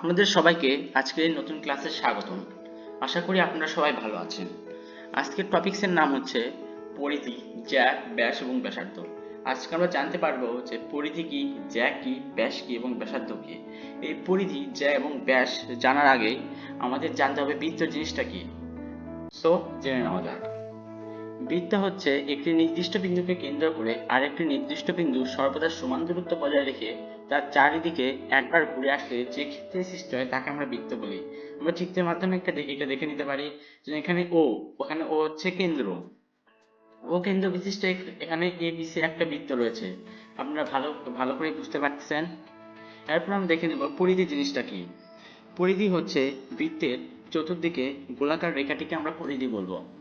আপনাদের সবাইকে আজকের এই নতুন ক্লাসে স্বাগতম। আশা করি আপনারা সবাই ভালো আছেন। আজকের টপিকসের নাম হচ্ছে পরিধি, জ্যাক, ব্যাস এবং ব্যাসার্ধ। আজকে আমরা জানতে পারব যে পরিধি কি, জ্যাক কি, ব্যাস কি এবং ব্যাসার্ধ কি। এই পরিধি জ্যা এবং ব্যাস জানার আগে আমাদের জানতে হবে বৃত্ত জিনিসটা কি। সো জেনে নেওয়া যাক। বৃত্ত হচ্ছে একটি নির্দিষ্ট বিন্দুকে কেন্দ্র করে আরেকটি নির্দিষ্ট বিন্দু সর্বদা সমান দূরত্ব বজায় রেখে তার চারিদিকে একবার ঘুরে আসলে যে ক্ষেত্রে সৃষ্টি হয় তাকে আমরা বৃত্ত বলি। আমরা চিত্রের মাধ্যমে একটা এটা দেখে নিতে পারি যে এখানে ও ওখানে ও হচ্ছে কেন্দ্র। ও কেন্দ্র বিশিষ্ট এখানে এ বিসি একটা বৃত্ত রয়েছে। আপনারা ভালো ভালো করে বুঝতে পারতেছেন। এরপর আমরা দেখে নেব পরিধি জিনিসটা কি। পরিধি হচ্ছে বৃত্তের চতুর্দিকে গোলাকার রেখাটিকে আমরা পরিধি বলব।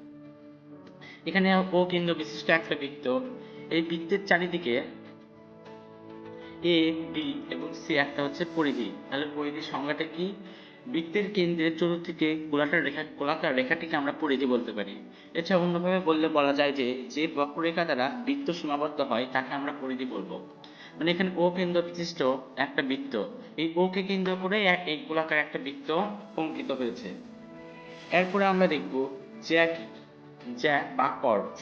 এখানে ও কেন্দ্র বিশিষ্ট একটা বৃত্ত। এই বৃত্তের চারিদিকে এ, বি এবং সি একটা হচ্ছে পরিধি। তাহলে পরিধির সংজ্ঞাটা কি? বৃত্তের কেন্দ্রের চতুর্দিকে গোলাকার রেখা, গোলাকার রেখাটিকে আমরা পরিধি বলতে পারি। এছাড়া অন্যভাবে বললে বলা যায় যে যে বক্ররেখা দ্বারা বৃত্ত সীমাবদ্ধ হয়, তাকে আমরা পরিধি বলব। মানে এখানে ও কেন্দ্র বিশিষ্ট একটা বৃত্ত। এই ও কে কেন্দ্র করে এক- এই গোলাকার একটা বৃত্ত অঙ্কিত হয়েছে। এরপরে আমরা দেখব জ্যা কি জ্যা বা কর্ভ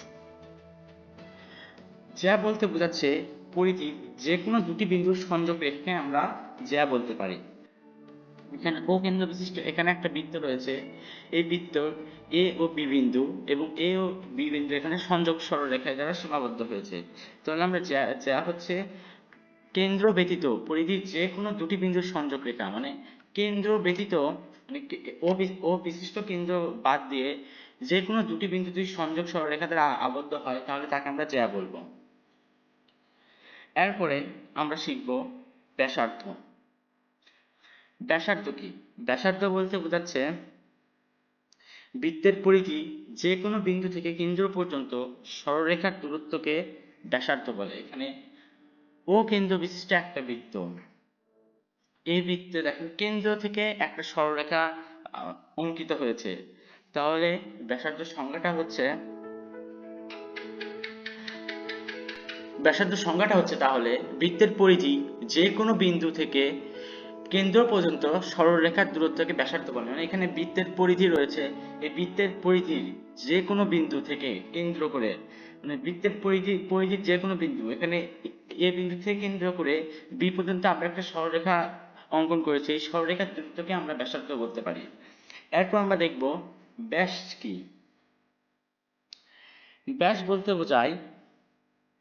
জ্যা বলতে বোঝাচ্ছে পরিধি যে কোনো দুটি বিন্দুর সংযোগ রেখে আমরা জ্যা বলতে পারি। এখানে ও কেন্দ্র বিশিষ্ট, এখানে একটা বৃত্ত রয়েছে। এই বৃত্ত এ ও বি বিন্দু এবং এ ও বি বিন্দু এখানে সংযোগ সরলরেখায় দ্বারা সীমাবদ্ধ হয়েছে। তাহলে আমরা জ্যা হচ্ছে কেন্দ্র ব্যতীত পরিধির যে কোনো দুটি বিন্দুর সংযোগ রেখা মানে কেন্দ্র ব্যতীত মানে ও বিশিষ্ট কেন্দ্র বাদ দিয়ে যে কোনো দুটি বিন্দু যদি সংযোগ সরলরেখা দ্বারা আবদ্ধ হয়, তাহলে তাকে আমরা জ্যা বলব। এরপরে আমরা শিখব ব্যাসার্ধ। ব্যাসার্ধ কি? ব্যাসার্ধ বলতে বোঝাচ্ছে বৃত্তের পরিধি যে কোনো বিন্দু থেকে কেন্দ্র পর্যন্ত সরলরেখার দূরত্বকে ব্যাসার্ধ বলে। এখানে ও কেন্দ্র বিশিষ্ট একটা বৃত্ত। এই বৃত্তে দেখেন কেন্দ্র থেকে একটা সরলরেখা অঙ্কিত হয়েছে। তাহলে ব্যাসার্ধ সংজ্ঞাটা হচ্ছে, ব্যাসার্ধ সংজ্ঞাটা হচ্ছে তাহলে বৃত্তের পরিধি যে কোনো বিন্দু থেকে কেন্দ্র পর্যন্ত সরলরেখার দূরত্বকে ব্যাসার্ধ বলে। মানে এখানে বৃত্তের পরিধি রয়েছে, এই বৃত্তের পরিধির যে কোনো বিন্দু থেকে কেন্দ্র করে মানে বৃত্তের পরিধি, পরিধির যে কোনো বিন্দু, এখানে এ বিন্দু থেকে কেন্দ্র করে বি পর্যন্ত আমরা একটা সরলরেখা অঙ্কন করেছি, এই সরলরেখার দূরত্বকে আমরা ব্যাসার্ধ বলতে পারি। এরপর আমরা দেখব ব্যাস কি? ব্যাস বলতে বোঝায়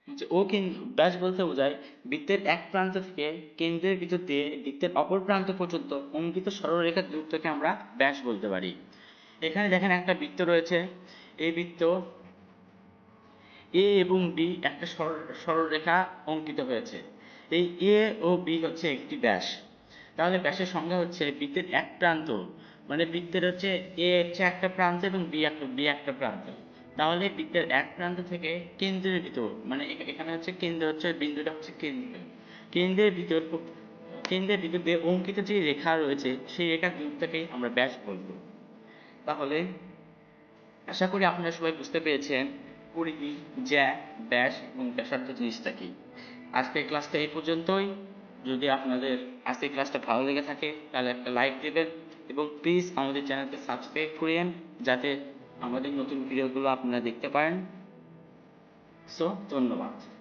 যে ও ব্যাস বলতে বোঝায় বৃত্তের এক প্রান্ত থেকে কেন্দ্রের ভিতর দিয়ে বৃত্তের অপর প্রান্ত পর্যন্ত অঙ্কিত সরলরেখার দূরত্বকে আমরা ব্যাস বলতে পারি। এখানে দেখেন একটা বৃত্ত রয়েছে। এই বৃত্ত এ এবং বি একটা সরল, সরলরেখা অঙ্কিত হয়েছে। এই এ ও বি হচ্ছে একটি ব্যাস। তাহলে ব্যাসের সংজ্ঞা হচ্ছে বৃত্তের এক প্রান্ত মানে বৃত্তের হচ্ছে এ হচ্ছে একটা প্রান্ত এবং বি একটা বি একটা প্রান্ত। তাহলে বৃত্তের এক প্রান্ত থেকে কেন্দ্রের ভিতর মানে এখানে হচ্ছে কেন্দ্র হচ্ছে, বিন্দুটা হচ্ছে কেন্দ্র। কেন্দ্রের ভিতর কেন্দ্রের দিয়ে অঙ্কিত যে রেখা রয়েছে, সেই রেখার দূরত্বকেই আমরা ব্যাস বলব। তাহলে আশা করি আপনারা সবাই বুঝতে পেরেছেন পরিধি, জ্যা, ব্যাস এবং ব্যাসার্ধ জিনিসটা কি। আজকের ক্লাসটা এই পর্যন্তই। যদি আপনাদের আজকের ক্লাসটা ভালো লেগে থাকে, তাহলে একটা লাইক দেবেন এবং প্লিজ আমাদের চ্যানেলকে সাবস্ক্রাইব করেন যাতে আমাদের নতুন ভিডিওগুলো আপনারা দেখতে পারেন। সো ধন্যবাদ।